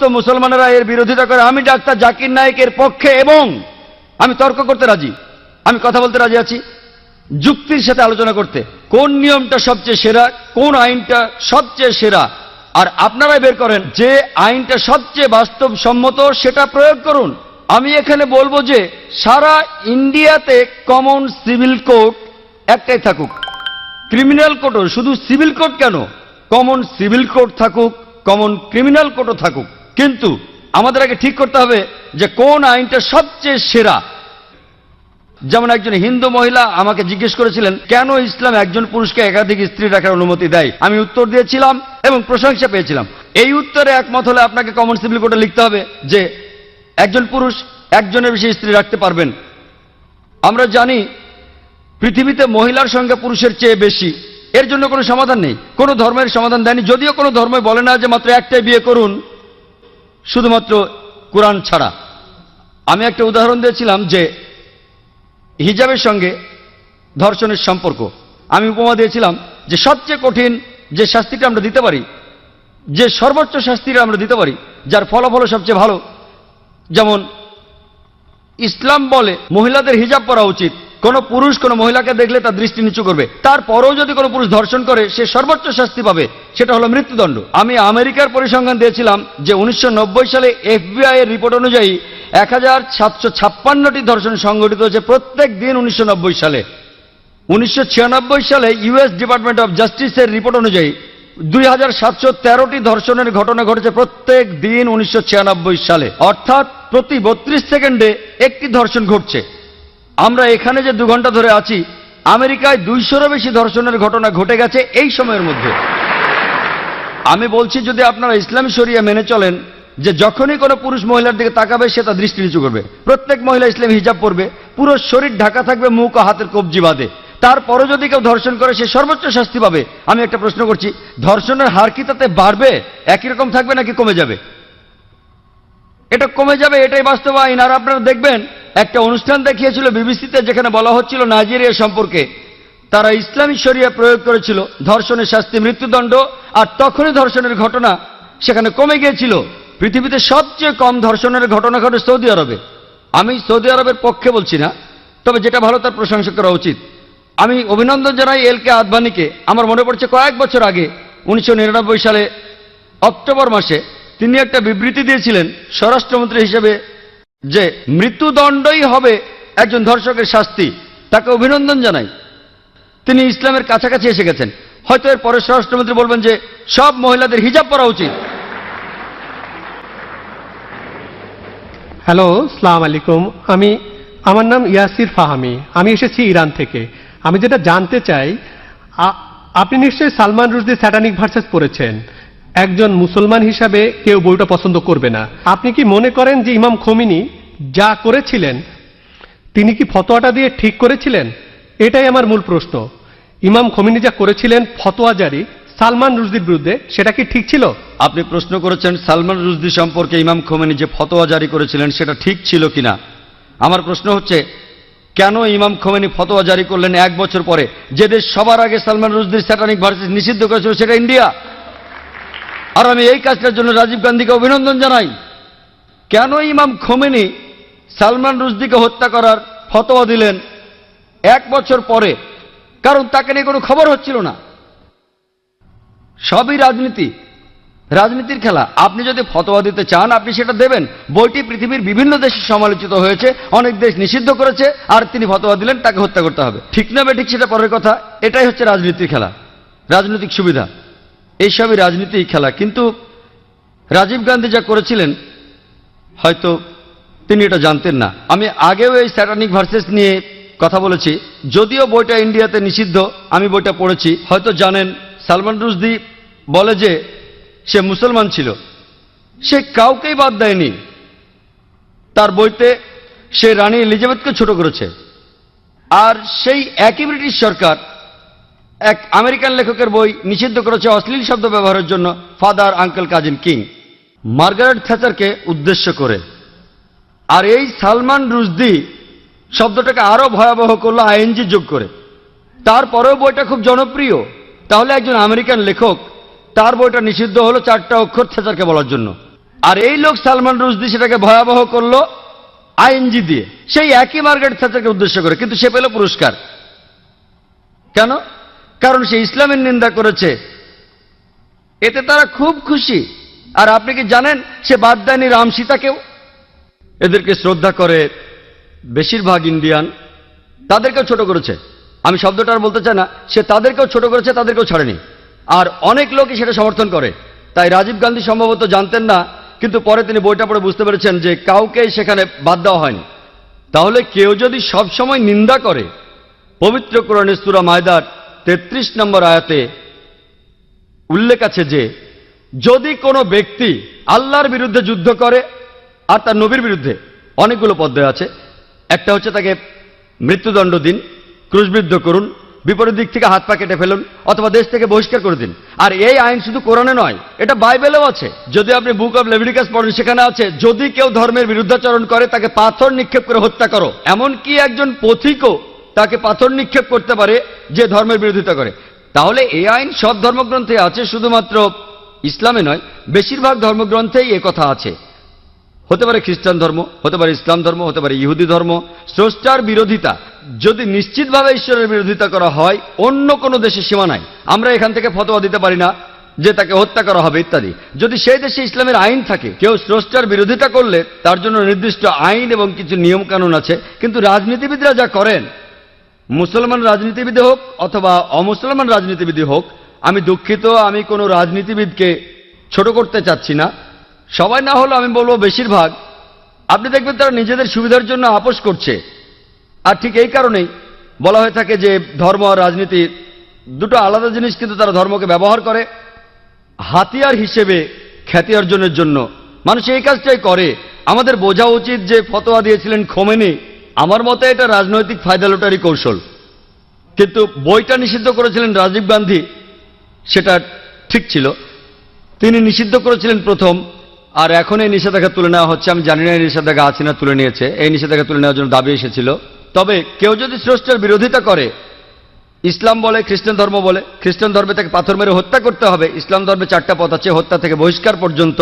তো মুসলমানেরা এর বিরোধিতা করে। আমি ডাক্তার জাকির নায়েকের পক্ষে এবং আমি তর্ক করতে রাজি। আমি কথা বলতে রাজি আছি। যুক্তির সাথে আলোচনা করতে। কোন নিয়মটা সবচেয়ে সেরা, কোন আইনটা সবচেয়ে সেরা? আর আপনারাই বের করেন যে আইনটা সবচেয়ে বাস্তবসম্মত সেটা প্রয়োগ করুন। আমি এখানে বলব যে সারা ইন্ডিয়াতে কমন সিভিল কোড একটাই থাকুক। ক্রিমিনাল কোডও শুধু সিভিল কোড কেন? কমন সিভিল কোড থাকুক কমন ক্রিমিনাল কোডও থাকুক। কিন্তু আমাদের আগে ঠিক করতে হবে যে কোন আইনটা সবচেয়ে সেরা। যেমন একজন হিন্দু মহিলা আমাকে জিজ্ঞেস করেছিলেন, কেন ইসলাম একজন পুরুষকে একাধিক স্ত্রী রাখার অনুমতি দেয়? আমি উত্তর দিয়েছিলাম এবং প্রশংসা পেয়েছিলাম। এই উত্তরে একমত হলে আপনাকে কমন সিভিল কোডে লিখতে হবে যে একজন পুরুষ একজনের বেশি স্ত্রী রাখতে পারবেন। আমরা জানি পৃথিবীতে মহিলার সংখ্যা পুরুষের চেয়ে বেশি। এর জন্য কোনো সমাধান নেই। কোনো ধর্মের সমাধান দেয়নি। যদিও কোনো ধর্ম বলে না যে মাত্র একটাই বিয়ে করুন। শুধুমাত্র কোরআন ছাড়া। আমি একটা উদাহরণ দিয়েছিলাম যে হিজাবের সঙ্গে ধর্ষণের সম্পর্ক। আমি উপমা দিয়েছিলাম যে সবচেয়ে কঠিন যে শাস্তিটা আমরা দিতে পারি, যে সর্বোচ্চ শাস্তিটা আমরা দিতে পারি, যার ফলাফল সবচেয়ে ভালো, যেমন ইসলাম বলে মহিলাদের হিজাব পরা উচিত। কোনো পুরুষ কোনো মহিলাকে দেখলে তার দৃষ্টি নিচু করবে। তারপরেও যদি কোনো পুরুষ ধর্ষণ করে, সে সর্বোচ্চ শাস্তি পাবে। সেটা হলো মৃত্যুদণ্ড। আমি আমেরিকার পরিসংখ্যান দিয়েছিলাম যে উনিশশো নব্বই সালে এফবিআই এর রিপোর্ট অনুযায়ী এক হাজার সাতশো ছাপ্পান্নটি ধর্ষণ সংঘটিত হয়েছে প্রত্যেক দিন উনিশশো নব্বই সালে। উনিশশো ছিয়ানব্বই সালে ইউএস ডিপার্টমেন্ট অফ জাস্টিসের রিপোর্ট অনুযায়ী দুই হাজার সাতশো তেরোটি ধর্ষণের ঘটনা ঘটেছে প্রত্যেক দিন উনিশশো ছিয়ানব্বই সালে। অর্থাৎ প্রতি বত্রিশ সেকেন্ডে একটি ধর্ষণ ঘটছে। আমরা এখানে যে দু ঘণ্টা ধরে আছি, আমেরিকায় দুইশোরও বেশি ধর্ষণের ঘটনা ঘটে গেছে এই সময়ের মধ্যে। আমি বলছি, যদি আপনারা ইসলামী শরিয়া মেনে চলেন, যে যখনই কোনো পুরুষ মহিলার দিকে তাকাবে, সে তার দৃষ্টি নিচু করবে। প্রত্যেক মহিলা ইসলাম হিজাব পরবে, পুরো শরীর ঢাকা থাকবে, মুখ ও হাতের কবজি বাদে তারপরে যদি কেউ ধর্ষণ করে, সে সর্বোচ্চ শাস্তি পাবে। আমি একটা প্রশ্ন করছি, ধর্ষণের হার কি তাতে বাড়বে? একই রকম থাকবে নাকি কমে যাবে? এটা কমে যাবে, এটাই বাস্তব আইন। আর আপনারা দেখবেন একটা অনুষ্ঠান দেখিয়েছিল বিবিসিতে যেখানে বলা হচ্ছিল নাইজেরিয়া সম্পর্কে। তারা ইসলামী শরিয়া প্রয়োগ করেছিল, ধর্ষণের শাস্তি, মৃত্যুদণ্ড, আর তখনই ধর্ষণের ঘটনা সেখানে কমে গিয়েছিল। পৃথিবীতে সবচেয়ে কম ধর্ষণের ঘটনা ঘটে সৌদি আরবে। আমি সৌদি আরবের পক্ষে বলছি না, তবে যেটা ভালো তার প্রশংসা করা উচিত। আমি অভিনন্দন জানাই এল কে আদবানিকে। আমার মনে পড়ছে কয়েক বছর আগে, উনিশশো নিরানব্বই সালে অক্টোবর মাসে, তিনি একটা বিবৃতি দিয়েছিলেন, স্বরাষ্ট্রমন্ত্রী হিসেবে যে মৃত্যুদণ্ডই হবে একজন ধর্ষকের শাস্তি, তাকে অভিনন্দন জানাই। তিনি ইসলামের কাছাকাছি এসে গেছেন। হয়তো এর পরে স্বরাষ্ট্রমন্ত্রী বলবেন যে, সব মহিলাদের হিজাব পরা উচিত। হ্যালো, সালাম আলাইকুম। আমি, আমার নাম ইয়াসির ফাহামি। আমি এসেছি ইরান থেকে। আমি যেটা জানতে চাই আপনি নিশ্চয়ই সালমান রুশদি স্যাটানিক ভার্সেস পড়েছেন। একজন মুসলমান হিসাবে কেউ বইটা পছন্দ করবে না। আপনি কি মনে করেন যে ইমাম খমিনি যা করেছিলেন, তিনি কি ফতোয়াটা দিয়ে ঠিক করেছিলেন? এটাই আমার মূল প্রশ্ন। ইমাম খমিনি যা করেছিলেন, ফতোয়া জারি, সালমান রুজদির বিরুদ্ধে সেটা কি ঠিক ছিল? আপনি প্রশ্ন করেছেন, সালমান রুজদি সম্পর্কে ইমাম খোমেনি যে ফতোয়া জারি করেছিলেন, সেটা ঠিক ছিল কিনা? আমার প্রশ্ন হচ্ছে, কেন ইমাম খোমেনি ফতোয়া জারি করলেন এক বছর পরে? যে দেশ সবার আগে সালমান রুজদির স্যাটানিক ভার্সেস নিষিদ্ধ করেছিল, সেটা ইন্ডিয়া। আর আমি এই কাজটার জন্য রাজীব গান্ধীকে অভিনন্দন জানাই। কেন ইমাম খোমেনি সালমান রুজদিকে হত্যা করার ফতোয়া দিলেন এক বছর পরে? কারণ তাকে নিয়ে কোনো খবর হচ্ছিল না। সবই রাজনীতি। রাজনীতির খেলা। আপনি যদি ফতোয়া দিতে চান, আপনি সেটা দেবেন। বইটি পৃথিবীর বিভিন্ন দেশে সমালোচিত হয়েছে, অনেক দেশ নিষিদ্ধ করেছে, আর তিনি ফতোয়া দিলেন, তাকে হত্যা করতে হবে। ঠিক না ঠিক সেটা পরের কথা। এটাই হচ্ছে রাজনীতির খেলা। রাজনৈতিক সুবিধা। এইসবই রাজনীতি খেলা। কিন্তু রাজীব গান্ধী যা করেছিলেন, হয়তো তিনি এটা জানতেন না। আমি আগেও এই স্যাটানিক ভার্সেস নিয়ে কথা বলেছি। যদিও বইটা ইন্ডিয়াতে নিষিদ্ধ, আমি বইটা পড়েছি। হয়তো জানেন, সালমান রুশদি বলে যে সে মুসলমান ছিল। সে কাউকেই বাদ দেয়নি। তার বইতে সে রানী এলিজাবেথকে ছোট করেছে। আর সেই একই ব্রিটিশ সরকার এক আমেরিকান লেখকের বই নিষিদ্ধ করেছে অশ্লীল শব্দ ব্যবহারের জন্য father uncle cousin king. Margaret থ্যাচারকে উদ্দেশ্য করে। আর এই সালমান রুশদি শব্দটাকে আরও ভয়াবহ করল আইএনজি যোগ করে। তারপরেও বইটা খুব জনপ্রিয়। তাহলে একজন আমেরিকান লেখক, তার বইটা নিষিদ্ধ হলো চারটা অক্ষর থেচারকে বলার জন্য। আর এই লোক সালমান রুশদি সেটাকে ভয়াবহ করল আইএনজি দিয়ে। সেই একই মার্গারেট থাচারকে উদ্দেশ্য করে, কিন্তু সে পেল পুরস্কার। কেন? কারণ সে ইসলামের নিন্দা করেছে। এতে তারা খুব খুশি। আর আপনি কি জানেন সে বাদ দেয়নি রাম সীতাকেও? এদেরকে শ্রদ্ধা করে বেশিরভাগ ইন্ডিয়ান তাদেরকেও ছোট করেছে। আমি শব্দটা আর বলতে চাই না, সে তাদেরকেও ছোট করেছে, তাদেরকেও ছাড়েনি। আর অনেক লোকই সেটা সমর্থন করে। তাই রাজীব গান্ধী সম্ভবত জানতেন না, কিন্তু পরে তিনি বইটা পড়ে বুঝতে পেরেছেন যে কাউকে সেখানে বাদ দেওয়া হয়নি। তাহলে কেউ যদি সব সময় নিন্দা করে, পবিত্র কোরআনে সুরা মায়দার তেত্রিশ নম্বর আয়াতে উল্লেখ আছে যে, যদি কোনো ব্যক্তি আল্লাহর বিরুদ্ধে যুদ্ধ করে, আর তার নবীর বিরুদ্ধে অনেকগুলো পদ্মে আছে, একটা হচ্ছে তাকে মৃত্যুদণ্ড দিন, ক্রুশবিদ্ধ করুন, বিপরীত দিক থেকে হাত পা কেটে ফেলুন, অথবা দেশ থেকে বহিষ্কার করে দিন। আর এই আইন শুধু কোরআনে নয়, এটা বাইবেলেও আছে। যদি আপনি বুক অফ লেভিডিকাস পড়েন, সেখানে আছে, যদি কেউ ধর্মের বিরুদ্ধাচরণ করে, তাকে পাথর নিক্ষেপ করে হত্যা করো। এমনকি একজন পথিকও তাকে পাথর নিক্ষেপ করতে পারে যে ধর্মের বিরোধিতা করে। তাহলে এই আইন সব ধর্মগ্রন্থে আছে, শুধুমাত্র ইসলামে নয়, বেশিরভাগ ধর্মগ্রন্থেই এ কথা আছে। হতে পারে খ্রিস্টান ধর্ম, হতে পারে ইসলাম ধর্ম, হতে পারে ইহুদি ধর্ম। স্রষ্টার বিরোধিতা যদি নিশ্চিতভাবে ঈশ্বরের বিরোধিতা করা হয়, অন্য কোনো দেশের সীমা নাই। আমরা এখান থেকে ফতোয়া দিতে পারি না যে তাকে হত্যা করা হবে ইত্যাদি। যদি সেই দেশে ইসলামের আইন থাকে, কেউ স্রষ্টার বিরোধিতা করলে তার জন্য নির্দিষ্ট আইন এবং কিছু নিয়ম কানুন আছে, কিন্তু রাজনীতিবিদরা যা করেন মুসলমান রাজনীতিবিদে হোক অথবা অমুসলমান রাজনীতিবিদে হোক, আমি দুঃখিত, আমি কোনো রাজনীতিবিদকে ছোট করতে চাচ্ছি না। সবাই না হলেও আমি বলব বেশিরভাগ, আপনি দেখবেন তারা নিজেদের সুবিধার জন্য আপোষ করছে। আর ঠিক এই কারণেই বলা হয়ে থাকে যে ধর্ম আর রাজনীতি দুটো আলাদা জিনিস, কিন্তু তারা ধর্মকে ব্যবহার করে। হাতিয়ার হিসেবে খ্যাতি অর্জনের জন্য মানুষ এই কাজটাই করে। আমাদের বোঝা উচিত যে ফতোয়া দিয়েছিলেন খোমেনি আমার মতে এটা রাজনৈতিক ফায়দা লোটারি কৌশল। কিন্তু বইটা নিষিদ্ধ করেছিলেন রাজীব গান্ধী, সেটা ঠিক ছিল। তিনি নিষিদ্ধ করেছিলেন প্রথম, আর এখন এই নিষেধাজ্ঞা তুলে নেওয়া হচ্ছে। আমি জানি না এই নিষেধাজ্ঞা আছে না তুলে নিয়েছে। এই নিষেধাজ্ঞা তুলে নেওয়ার জন্য দাবি এসেছিল। তবে কেউ যদি স্রষ্টার বিরোধিতা করে, ইসলাম বলে, খ্রিস্টান ধর্ম বলে, খ্রিস্টান ধর্মে তাকে পাথর মেরে হত্যা করতে হবে, ইসলাম ধর্মে চারটা পথ আছে, হত্যা থেকে বহিষ্কার পর্যন্ত।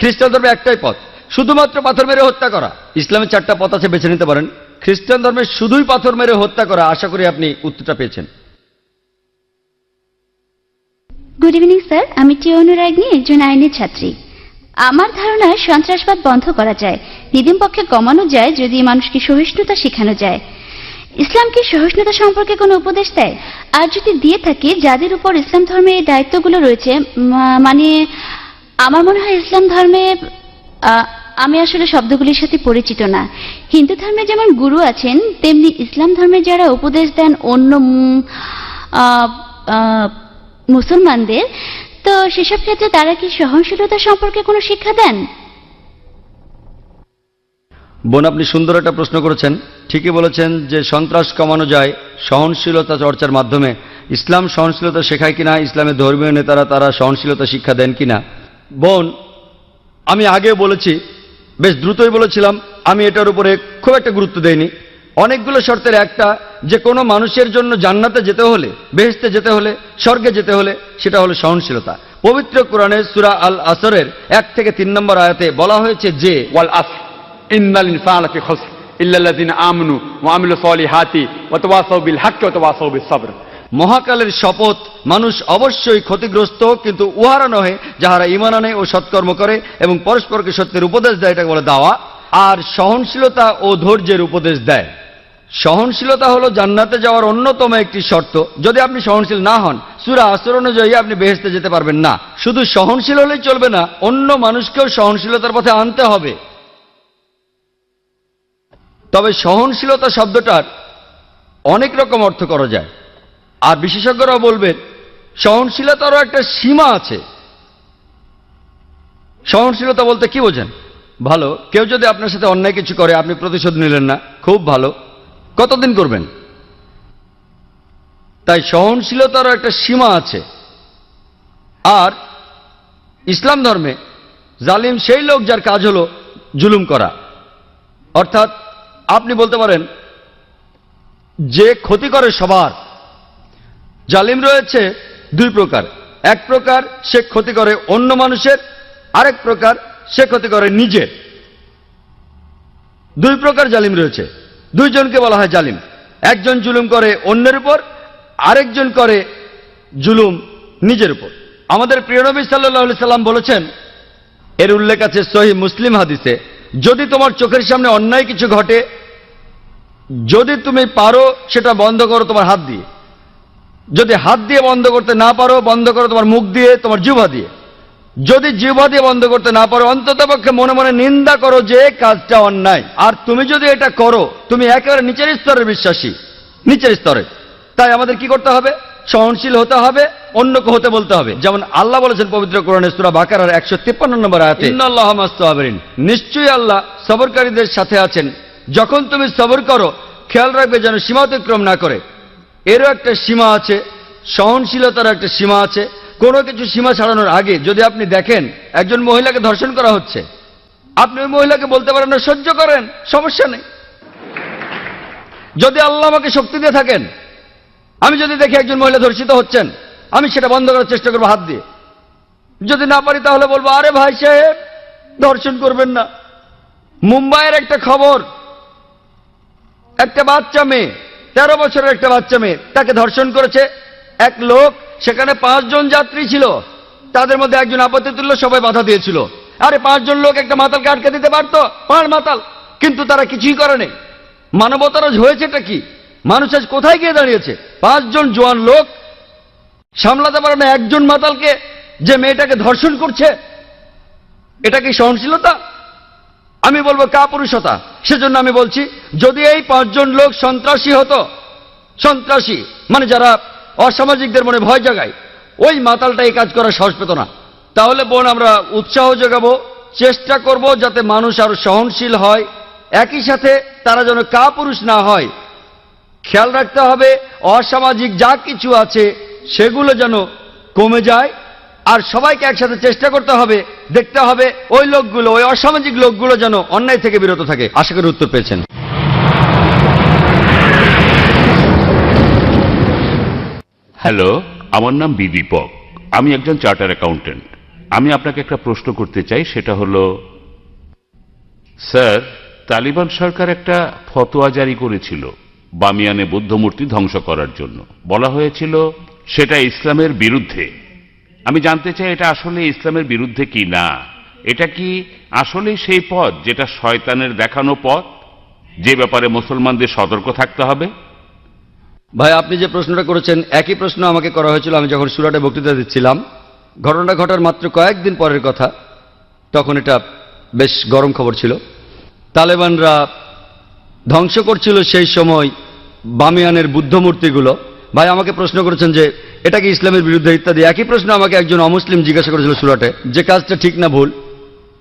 খ্রিস্টান ধর্মে একটাই পথ, শুধুমাত্র পাথর মেরে হত্যা করা। ইসলামের চারটা পথ আছে, বেছে নিতে পারেন। খ্রিস্টান ধর্মে শুধুই পাথর মেরে হত্যা করা, আশা করি আপনি উত্তরটা পেয়েছেন। গুড ইভিনিং স্যার আমি টি অনুরাগনী একজন আইনের ছাত্রী। আমার ধারণা সন্ত্রাসবাদ বন্ধ করা যায়। নিদিম পক্ষে কমানো যায় যদি মানুষকে সহিষ্ণুতা শেখানো যায়। ইসলাম কি সহিষ্ণুতা সম্পর্কে কোনো উপদেশ দেয়? আর যদি দিয়ে থাকে, যাদের উপর ইসলাম ধর্মে দায়িত্বগুলো রয়েছে মানে আমার মনে হয় ইসলাম ধর্মে আমি আসলে শব্দগুলির সাথে পরিচিত না। হিন্দু ধর্মে যেমন গুরু আছেন, তেমনি ইসলাম ধর্মে যারা উপদেশ দেন অন্য মুসলমানদের, তো সেসব ক্ষেত্রে তারা কি সহনশীলতা সম্পর্কে কোনো শিক্ষা দেন? বোন, আপনি সুন্দর একটা প্রশ্ন করেছেন। ঠিকই বলেছেন যে সন্ত্রাস কমানো যায় সহনশীলতা চর্চার মাধ্যমে। ইসলাম সহনশীলতা শেখায় কিনা, ইসলামের ধর্মীয় নেতারা তারা সহনশীলতা শিক্ষা দেন কিনা? বোন, আমি আগেও বলেছি বেশ দ্রুতই বলেছিলাম, আমি এটার উপরে খুব একটা গুরুত্ব দেইনি। অনেকগুলো শর্তের একটা, যে কোনো মানুষের জন্য জান্নাতে যেতে হলে বেহেস্তে যেতে হলে, স্বর্গে যেতে হলে, সেটা হলো সহনশীলতা। পবিত্র কোরআনে সুরা আল আসরের এক থেকে তিন নম্বর আয়াতে বলা হয়েছে যে, ওয়াল আস ইন্দালিন মহাকালের শপথ, মানুষ অবশ্যই ক্ষতিগ্রস্ত, কিন্তু উহারা নহে, যাহারা ইমান আনে ও সৎকর্ম করে এবং পরস্পরকে সত্যের উপদেশ দেয়, এটাকে বলে দাওয়া। আর সহনশীলতা ও ধৈর্যের উপদেশ দেয়। সহনশীলতা হলো জান্নাতে যাওয়ার অন্যতম একটি শর্ত। যদি আপনি সহনশীল না হন, সুরা আসর অনুযায়ী আপনি বেহেস্তে যেতে পারবেন না। শুধু সহনশীল হলেই চলবে না, অন্য মানুষকেও সহনশীলতার পথে আনতে হবে। তবে সহনশীলতা শব্দটার অনেক রকম অর্থ করা যায়। আর বিশেষজ্ঞরাও বলবেন, সহনশীলতারও একটা সীমা আছে। সহনশীলতা বলতে কি বোঝেন? ভালো, কেউ যদি আপনার সাথে অন্যায় কিছু করে, আপনি প্রতিশোধ নিলেন না, খুব ভালো। কতদিন করবেন? তাই সহনশীলতারও একটা সীমা আছে। আর ইসলাম ধর্মে জালিম সেই লোক যার কাজ হলো জুলুম করা। অর্থাৎ আপনি বলতে পারেন, যে ক্ষতি করে সবার জালিম রয়েছে দুই প্রকার। এক প্রকার সে ক্ষতি করে অন্য মানুষের, আরেক প্রকার সে ক্ষতি করে নিজের। দুই প্রকার জালিম রয়েছে। দুইজনকে বলা হয় জালিম। একজন জুলুম করে অন্যের উপর, আরেকজন করে জুলুম নিজের উপর। আমাদের প্রিয় নবী সাল্লাহ সাল্লাম বলেছেন, এর উল্লেখ আছে সহি মুসলিম হাদিসে, যদি তোমার চোখের সামনে অন্যায় কিছু ঘটে, যদি তুমি পারো সেটা বন্ধ করো তোমার হাত দিয়ে। যদি হাত দিয়ে বন্ধ করতে না পারো বন্ধ করো তোমার মুখ দিয়ে তোমার জিহ্বা দিয়ে। যদি জিহ্বা দিয়ে বন্ধ করতে না পারো অন্তত পক্ষে মনে মনে নিন্দা করো যে কাজটা অন্যায়। আর তুমি যদি এটা করো তুমি একেবারে নিচের স্তরের বিশ্বাসী নিচের স্তরে। তাই আমাদের কি করতে হবে? সহনশীল হতে হবে অন্যকে হতে বলতে হবে। যেমন আল্লাহ বলেছেন পবিত্র কোরআনে সূরা বাকারার একশো তিপ্পান্ন নম্বর আয়াতে ইন্নাল্লাহ মাস্তাবিরিন নিশ্চয়ই আল্লাহ সবরকারীদের সাথে আছেন। যখন তুমি সবর করো খেয়াল রাখবে যেন সীমা অতিক্রম না করে। এরও একটা সীমা আছে, সহনশীলতার একটা সীমা আছে। কোনো কিছু সীমা ছাড়ানোর আগে যদি আপনি দেখেন, একজন মহিলাকে ধর্ষণ করা হচ্ছে, আপনি ওই মহিলাকে বলতে পারেন, না, সহ্য করেন, সমস্যা নেই। যদি আল্লাহ আমাকে শক্তি দিয়ে থাকেন, আমি যদি দেখি একজন মহিলা ধর্ষিত হচ্ছেন, আমি সেটা বন্ধ করার চেষ্টা করব হাত দিয়ে। যদি না পারি, তাহলে বলব, আরে ভাই সাহেব, ধর্ষণ করবেন না। মুম্বাইয়ের একটা খবর, একটা বাচ্চা মেয়ে তেরো বছরের একটা বাচ্চা মেয়ে, তাকে ধর্ষণ করেছে। এক লোক, সেখানে পাঁচজন যাত্রী ছিল। তাদের মধ্যে একজন আপত্তি তুললো সবাই বাধা দিয়েছিল। আরে পাঁচজন লোক একটা মাতালকে আটকে দিতে পারতো? পাঁচ মাতাল। কিন্তু তারা কিছুই করেনি মানবতার আজ হয়েছেটা কি? মানুষ আজ কোথায় গিয়ে দাঁড়িয়েছে? পাঁচজন জোয়ান লোক সামলাতে পারে না একজন মাতালকে যে মেয়েটাকে ধর্ষণ করছে? এটা কি সহনশীলতা? আমি বলব কাপুরুষতা। সেজন্য আমি বলছি, যদি এই পাঁচজন লোক সন্ত্রাসী হতো, সন্ত্রাসী মানে যারা অসামাজিকদের মনে ভয় জাগায়, ওই মাতালটা এই কাজ করার সাহস পেত না। তাহলে বোন, আমরা উৎসাহ যোগাবো, চেষ্টা করব যাতে মানুষ আরও সহনশীল হয়। একই সাথে তারা যেন কাপুরুষ না হয়। খেয়াল রাখতে হবে, অসামাজিক যা কিছু আছে, সেগুলো যেন কমে যায়। আর সবাইকে একসাথে চেষ্টা করতে হবে, দেখতে হবে ওই লোকগুলো, ওই অসামাজিক লোকগুলো যেন অন্যায় থেকে বিরত থাকে। আশা করি উত্তর পেয়েছেন। হ্যালো, আমার নাম বিদীপক আমি একজন চার্টার অ্যাকাউন্টেন্ট আমি আপনাকে একটা প্রশ্ন করতে চাই, সেটা হলো, স্যার, তালিবান সরকার একটা ফতোয়া জারি করেছিল বামিয়ানে বুদ্ধমূর্তি ধ্বংস করার জন্য। বলা হয়েছিল, সেটা ইসলামের বিরুদ্ধে। আমি জানতে চাই এটা আসলে ইসলামের বিরুদ্ধে কি না? এটা কি আসলেই সেই পথ যেটা শয়তানের দেখানো পথ? যে ব্যাপারে মুসলমানদের সতর্ক থাকতে হবে? ভাই, আপনি যে প্রশ্নটা করেছেন, একই প্রশ্ন আমাকে করা হয়েছিল আমি যখন সুরাটে বক্তৃতা দিচ্ছিলাম। ঘটনা ঘটার মাত্র কয়েকদিন পরের কথা। তখন এটা বেশ গরম খবর ছিল। তালেবানরা ধ্বংস করছিল সেই সময় বামিয়ানের বুদ্ধমূর্তিগুলো। ভাই, আমাকে প্রশ্ন করেছেন যে এটা কি ইসলামের বিরুদ্ধে ইত্যাদি। একই প্রশ্ন আমাকে একজন অমুসলিম জিজ্ঞাসা করেছিল সুরাটে, যে কাজটা ঠিক না ভুল?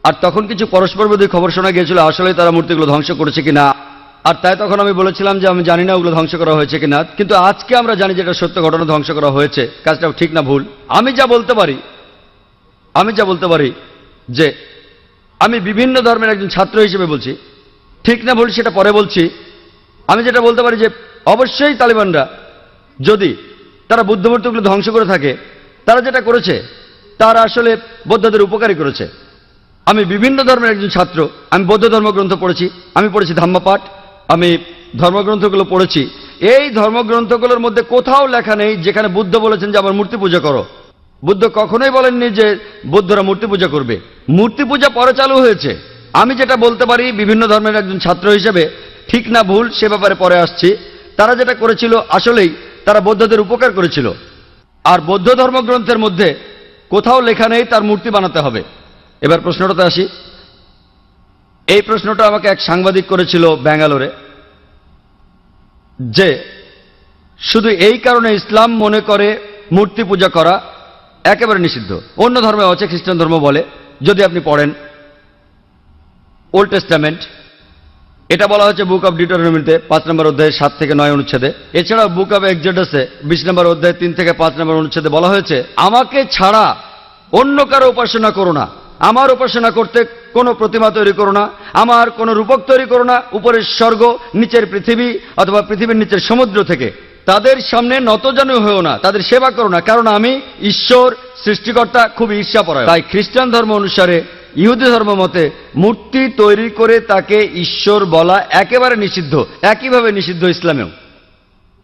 আর তখন কিছু পরস্পরবিরোধী খবর শোনা গিয়েছিল আসলে তারা মূর্তিগুলো ধ্বংস করেছে কিনা? আর তাই তখন আমি বলেছিলাম যে, আমি জানি না ওগুলো ধ্বংস করা হয়েছে কিনা। কিন্তু আজকে আমরা জানি যে এটা সত্য ঘটনা ধ্বংস করা হয়েছে। কাজটা ঠিক না ভুল। আমি যা বলতে পারি, আমি যা বলতে পারি যে, আমি বিভিন্ন ধর্মের একজন ছাত্র হিসেবে বলছি। ঠিক না ভুল সেটা পরে বলছি। আমি যেটা বলতে পারি যে, অবশ্যই তালিবানরা যদি তারা বুদ্ধমূর্তিগুলো ধ্বংস করে থাকে। তারা যেটা করেছে, তারা আসলে বৌদ্ধদের উপকারী করেছে। আমি বিভিন্ন ধর্মের একজন ছাত্র, আমি বৌদ্ধ ধর্মগ্রন্থ পড়েছি, আমি পড়েছি ধাম্মাপাঠ, আমি ধর্মগ্রন্থগুলো পড়েছি। এই ধর্মগ্রন্থগুলোর মধ্যে কোথাও লেখা নেই যেখানে বুদ্ধ বলেছেন যে, আমার মূর্তি পূজা করো। বুদ্ধ কখনোই বলেননি যে, বৌদ্ধরা মূর্তি পূজা করবে। মূর্তি পূজা পরে চালু হয়েছে। আমি যেটা বলতে পারি, বিভিন্ন ধর্মের একজন ছাত্র হিসেবে, ঠিক না ভুল সে ব্যাপারে পরে আসছি। তারা যেটা করেছিল, আসলেই তারা বৌদ্ধদের উপকার করেছিল। আর বৌদ্ধ ধর্মগ্রন্থের মধ্যে কোথাও লেখা নেই তার মূর্তি বানাতে হবে। এবার প্রশ্নটাতে আসি। এই প্রশ্নটা আমাকে এক সাংবাদিক করেছিল ব্যাঙ্গালোরে যে শুধু এই কারণে ইসলাম মনে করে মূর্তি পূজা করা একেবারে নিষিদ্ধ। অন্য ধর্মে আছে খ্রিস্টান ধর্ম বলে, যদি আপনি পড়েন, ওল্ড টেস্টামেন্ট এটা বলা হচ্ছে বুক অফ ডিটোরনমিতে পাঁচ নম্বর অধ্যায়ে সাত থেকে নয় অনুচ্ছেদে। এছাড়াও বুক অফ এক্সেডাসে বিশ নম্বর অধ্যায়ে তিন থেকে পাঁচ নম্বর অনুচ্ছেদে বলা হয়েছে, আমাকে ছাড়া অন্য কারও উপাসনা করো না। আমার উপাসনা করতে কোনো প্রতিমা তৈরি করো না। আমার কোনো রূপক তৈরি করো না। উপরের স্বর্গ, নিচের পৃথিবী অথবা পৃথিবীর নিচের সমুদ্র থেকে। তাদের সামনে নতজানু হয়েও না, তাদের সেবা করো না, কারণ আমি ঈশ্বর, সৃষ্টিকর্তা খুব ঈর্ষা পড়ায় তাই খ্রিস্টান ধর্ম অনুসারে ইহুদি ধর্ম মতে মূর্তি তৈরি করে তাকে ঈশ্বর বলা একেবারে নিষিদ্ধ, একইভাবে নিষিদ্ধ ইসলামেও।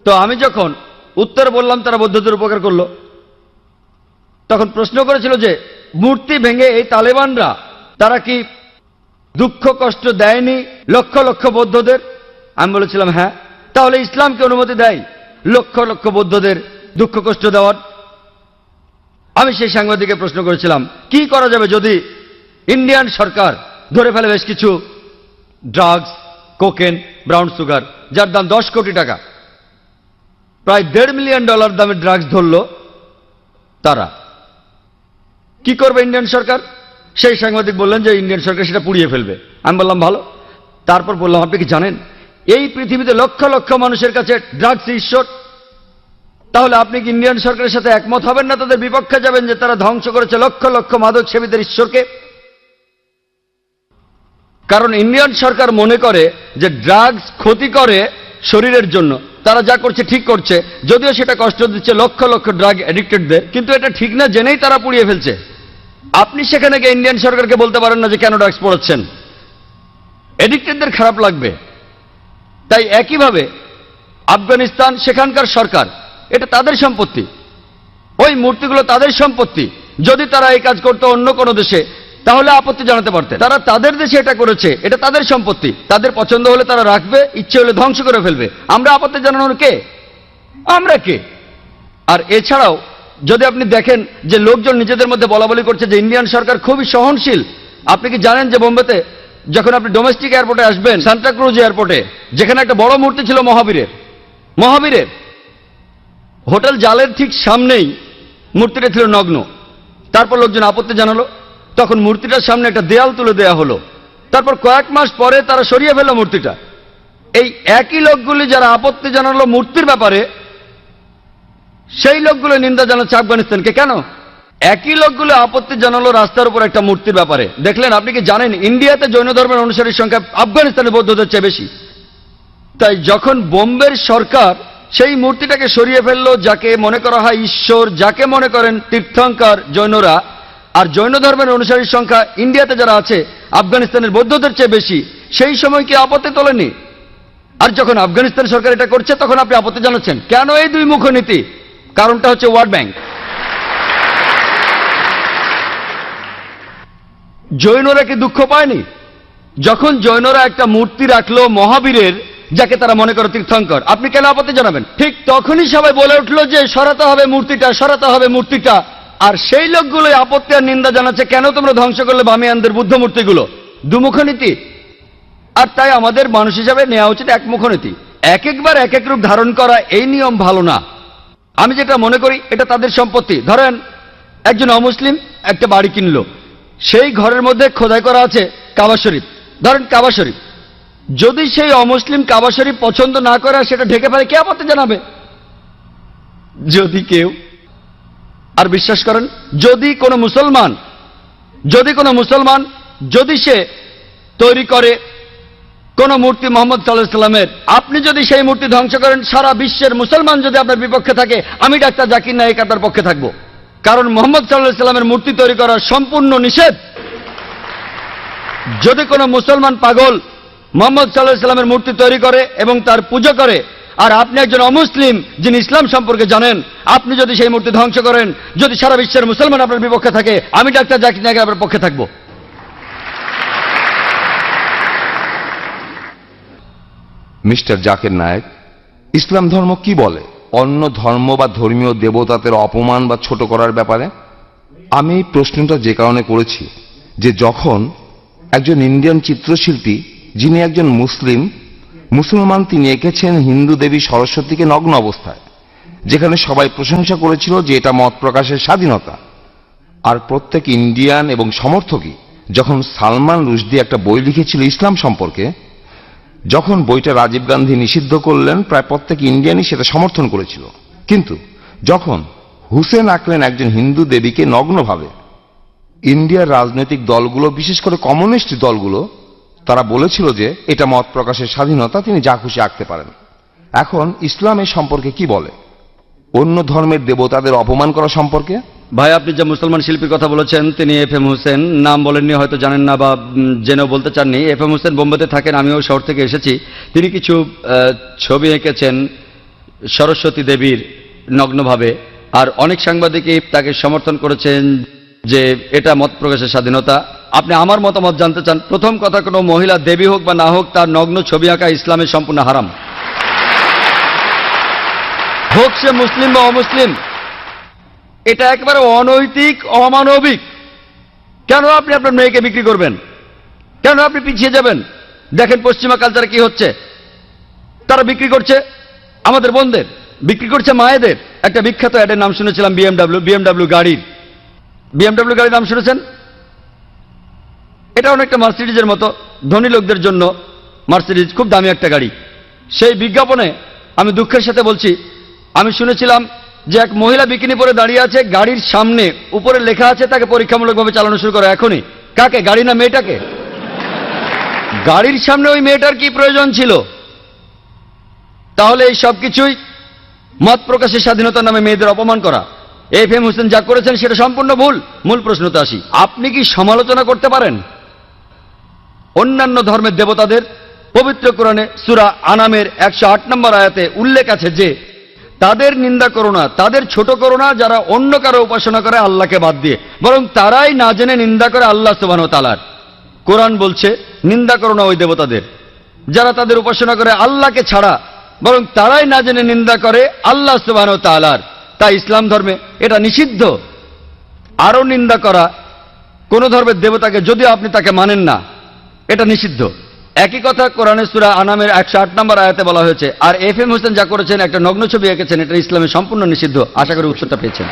তো আমি যখন উত্তর বললাম, তারা বৌদ্ধদের উপকার করল। তখন প্রশ্ন করেছিল যে, মূর্তি ভেঙে এই তালেবানরা, তারা কি দুঃখ কষ্ট দেয়নি লক্ষ লক্ষ বৌদ্ধদের? আমি বলেছিলাম হ্যাঁ। তাহলে ইসলামকে অনুমতি দেয় লক্ষ লক্ষ বৌদ্ধদের দুঃখ কষ্ট দেওয়ার? আমি সেই সাংবাদিকে প্রশ্ন করেছিলাম, কি করা যাবে যদি ইন্ডিয়ান সরকার ধরে ফেলে বেশ কিছু ড্রাগস কোকেন ব্রাউন সুগার যার দাম দশ কোটি টাকা। প্রায় দেড় মিলিয়ন ডলার দামের ড্রাগস ধরল তারা। কি করবে ইন্ডিয়ান সরকার? সেই সাংবাদিক বললেন যে ইন্ডিয়ান সরকার সেটা পুড়িয়ে ফেলবে। আমি বললাম, ভালো। তারপর বললাম, আপনি কি জানেন, এই পৃথিবীতে লক্ষ লক্ষ মানুষের কাছে ড্রাগস ঈশ্বর তাহলে আপনি কি ইন্ডিয়ান সরকারের সাথে একমত হবেন না তাদের বিপক্ষে যাবেন যে তারা ধ্বংস করেছে লক্ষ লক্ষ মাদক সেবীদের ঈশ্বরকে? কারণ ইন্ডিয়ান সরকার মনে করে যে ড্রাগস ক্ষতি করে শরীরের জন্য। তারা যা করছে ঠিক করছে। যদিও সেটা কষ্ট দিচ্ছে লক্ষ লক্ষ ড্রাগ অ্যাডিক্টেডদের, কিন্তু এটা ঠিক না জেনেই তারা পুড়িয়ে ফেলছে। আপনি সেখানে গিয়ে ইন্ডিয়ান সরকারকে বলতে পারেন না যে কেন ড্রাগস পড়াচ্ছেন। এডিক্টেডদের খারাপ লাগবে। তাই একইভাবে আফগানিস্তান, সেখানকার সরকার, এটা তাদের সম্পত্তি। ওই মূর্তিগুলো তাদের সম্পত্তি। যদি তারা এই কাজ করতো অন্য কোনো দেশে তাহলে আপত্তি জানাতে পারতে তারা তাদের দেশে এটা করেছে, এটা তাদের সম্পত্তি। তাদের পছন্দ হলে তারা রাখবে, ইচ্ছে হলে ধ্বংস করে ফেলবে। আমরা আপত্তি জানানোর কে? আমরা কে? আর এছাড়াও, যদি আপনি দেখেন যে লোকজন নিজেদের মধ্যে বলা বলি করছে যে ইন্ডিয়ান সরকার খুবই সহনশীল, আপনি কি জানেন যে বোম্বেতে যখন আপনি ডোমেস্টিক এয়ারপোর্টে আসবেন সান্টাক্রুজ এয়ারপোর্টে যেখানে একটা বড় মূর্তি ছিল মহাবীরের মহাবীরের, হোটেল জালের ঠিক সামনেই মূর্তিটা ছিল নগ্ন। তারপর লোকজন আপত্তি জানালো তখন মূর্তিটার সামনে একটা দেয়াল তুলে দেয়া হলো। তারপর কয়েক মাস পরে তারা সরিয়ে ফেলল মূর্তিটা। এই একই লোকগুলি যারা আপত্তি জানালো মূর্তির ব্যাপারে, সেই লোকগুলো নিন্দা জানাচ্ছে আফগানিস্তানকে। কেন? একই লোকগুলো আপত্তি জানালো রাস্তার উপর একটা মূর্তির ব্যাপারে। দেখলেন, আপনি কি জানেন, ইন্ডিয়াতে জৈন ধর্মের অনুসারীর সংখ্যা আফগানিস্তানের বৌদ্ধদের চেয়ে বেশি। তাই যখন বোম্বের সরকার সেই মূর্তিটাকে সরিয়ে ফেলল, যাকে মনে করা হয় ঈশ্বর, যাকে মনে করেন তীর্থঙ্কর জৈনরা আর জৈন ধর্মের অনুসারীর সংখ্যা ইন্ডিয়াতে যারা আছে, আফগানিস্তানের বৌদ্ধদের চেয়ে বেশি, সেই সময় কি আপত্তি তোলেনি? আর যখন আফগানিস্তান সরকার এটা করছে, তখন আপনি আপত্তি জানাচ্ছেন। কেন এই দুই মুখ নীতি কারণটা হচ্ছে ওয়ার্ল্ড ব্যাংক। জৈনরা কি দুঃখ পায়নি? যখন জৈনরা একটা মূর্তি রাখল মহাবীরের, যাকে তারা মনে করে তীর্থঙ্কর, আপনি কেন আপত্তি জানাবেন? ঠিক তখনই সবাই বলে উঠল যে সরাতে হবে মূর্তিটা, সরাতে হবে মূর্তিটা। আর সেই লোকগুলো আপত্তি আর নিন্দা জানাচ্ছে, কেন তোমরা ধ্বংস করলে বামিয়ানদের বুদ্ধ মূর্তিগুলো দুমুখ নীতি আর তাই আমাদের মানুষ হিসাবে নেওয়া উচিত একমুখ নীতি এক একবার এক এক রূপ ধারণ করা এই নিয়ম ভালো না। আমি যেটা মনে করি, এটা তাদের সম্পত্তি। ধরেন, একজন অমুসলিম একটা বাড়ি কিনলো। সেই ঘরের মধ্যে খোদাই করা আছে কাবা শরীফ। ধরেন কাবা শরীফ। যদি সেই অমুসলিম কাবা শরীফ পছন্দ না করে, সেটা ঢেকে ফেলে, কে আপত্তি জানাবে? যদি কেউ আর বিশ্বাস করেন, যদি কোনো মুসলমান, যদি কোনো মুসলমান, যদি সে তৈরি করে কোন মূর্তি মোহাম্মদ সাল্লাহ সাল্লামের, আপনি যদি সেই মূর্তি ধ্বংস করেন, সারা বিশ্বের মুসলমান যদি আপনার বিপক্ষে থাকে, আমি ডাক্তার জাকির নায়িকা তার পক্ষে থাকব। কারণ মোহাম্মদ সাল্লাহ সাল্লামের মূর্তি তৈরি করা সম্পূর্ণ নিষেধ। যদি কোনো মুসলমান পাগল মোহাম্মদ সাল্লাহ সাল্লামের মূর্তি তৈরি করে এবং তার পুজো করে আর আপনি একজন অমুসলিম যিনি ইসলাম সম্পর্কে জানেন, আপনি যদি সেই মূর্তি ধ্বংস করেন, যদি সারা বিশ্বের মুসলমান আপনার বিপক্ষে থাকে, আমি ডাক্তার জাকির নায়িকা আপনার পক্ষে থাকব। মিস্টার জাকির নায়েক, ইসলাম ধর্ম কি বলে? অন্য ধর্ম বা ধর্মীয় দেবতাদের অপমান বা ছোট করার ব্যাপারে? আমি এই প্রশ্নটা যে কারণে করেছি যে যখন একজন ইন্ডিয়ান চিত্রশিল্পী, যিনি একজন মুসলিম মুসলমান তিনি এঁকেছেন হিন্দু দেবী সরস্বতীকে নগ্ন অবস্থায়, যেখানে সবাই প্রশংসা করেছিল যে এটা মত প্রকাশের স্বাধীনতা। আর প্রত্যেক ইন্ডিয়ান এবং সমর্থকই যখন সালমান রুশদি একটা বই লিখেছিল ইসলাম সম্পর্কে, যখন বইটা রাজীব গান্ধী নিষিদ্ধ করলেন, প্রায় প্রত্যেক ইন্ডিয়ানই সেটা সমর্থন করেছিল। কিন্তু যখন হুসেন আঁকলেন একজন হিন্দু দেবীকে নগ্নভাবে, ইন্ডিয়ার রাজনৈতিক দলগুলো, বিশেষ করে কমিউনিস্ট দলগুলো তারা বলেছিল যে এটা মত প্রকাশের স্বাধীনতা, তিনি যা খুশি আঁকতে পারেন। এখন ইসলাম এই সম্পর্কে কি বলে? অন্য ধর্মের দেবতাদের অপমান করা সম্পর্কে? ভাই, আপনি যে মুসলমান শিল্পীর কথা বলেছেন, তিনি এফ এম হোসেন, নাম বলেননি, হয়তো জানেন না বা জেনেও বলতে চাননি। এফ এম হোসেন বোম্বেতে থাকেন, আমিও শহর থেকে এসেছি। তিনি কিছু ছবি এঁকেছেন সরস্বতী দেবীর নগ্নভাবে, আর অনেক সাংবাদিকই তাকে সমর্থন করেছেন যে এটা মত প্রকাশের স্বাধীনতা। আপনি আমার মতামত জানতে চান, প্রথম কথা কোনো মহিলা দেবী হোক বা না হোক, তার নগ্ন ছবি আঁকা ইসলামের সম্পূর্ণ হারাম। হোক সে মুসলিম বা অমুসলিম, এটা একবারে অনৈতিক, অমানবিক। কেন আপনি আপনার মেয়েকে বিক্রি করবেন? কেন আপনি পিছিয়ে যাবেন? দেখেন পশ্চিমা কালচারে কি হচ্ছে। তারা বিক্রি করছে আমাদের বোনদের, বিক্রি করছে মায়েদের। একটা বিখ্যাত অ্যাডের নাম শুনেছিলাম বিএমডাব্লিউ বিএমডাব্লিউ গাড়ির। বিএমডাব্লিউ গাড়ির নাম শুনেছেন? এটা অনেকটা মার্সিডিজের মতো, ধনী লোকদের জন্য মার্সিডিজ, খুব দামি একটা গাড়ি। সেই বিজ্ঞাপনে আমি দুঃখের সাথে বলছি, আমি শুনেছিলাম যে এক মহিলা বিকিনি পরে দাঁড়িয়ে আছে, গাড়ির সামনে উপরে লেখা আছে, তাকে পরীক্ষামূলকভাবে চালানো শুরু করে। এখনই। কাকে? গাড়ি না মেয়েটাকে? গাড়ির সামনে ওই মেয়েটার কি প্রয়োজন ছিল? তাহলে এই সব কিছুই মত প্রকাশের স্বাধীনতার নামে মেয়েদের অপমান করা। এফ এম হোসেন যা করেছেন, সেটা সম্পূর্ণ ভুল। মূল প্রশ্নতে আসি। আপনি কি সমালোচনা করতে পারেন? অন্যান্য ধর্মের দেবতাদের পবিত্র কোরআনে সুরা আনামের একশো আট নম্বর আয়াতে উল্লেখ আছে যে, তাদের নিন্দা করো না, তাদের ছোট করো না যারা অন্য কারও উপাসনা করে আল্লাহকে বাদ দিয়ে, বরং তারাই না জেনে নিন্দা করে আল্লাহ সুবাহ তালার কোরআন বলছে, নিন্দা করো না ওই দেবতাদের, যারা তাদের উপাসনা করে আল্লাহকে ছাড়া, বরং তারাই না জেনে নিন্দা করে আল্লাহ সুবাহ তালার তাই ইসলাম ধর্মে এটা নিষিদ্ধ। আরও নিন্দা করা, কোনো ধর্মের দেবতাকে যদিও আপনি তাকে মানেন না এটা নিষিদ্ধ। একই কথা কোরআন সুরা আনামের একশো আট নম্বর আয়াতে বলা হয়েছে, আর এফ এম হোসেন যা করেছেন, একটা নগ্ন ছবি এঁকেছেন, এটা ইসলামের সম্পূর্ণ নিষিদ্ধ। আশা করি উত্তরটা পেয়েছেন।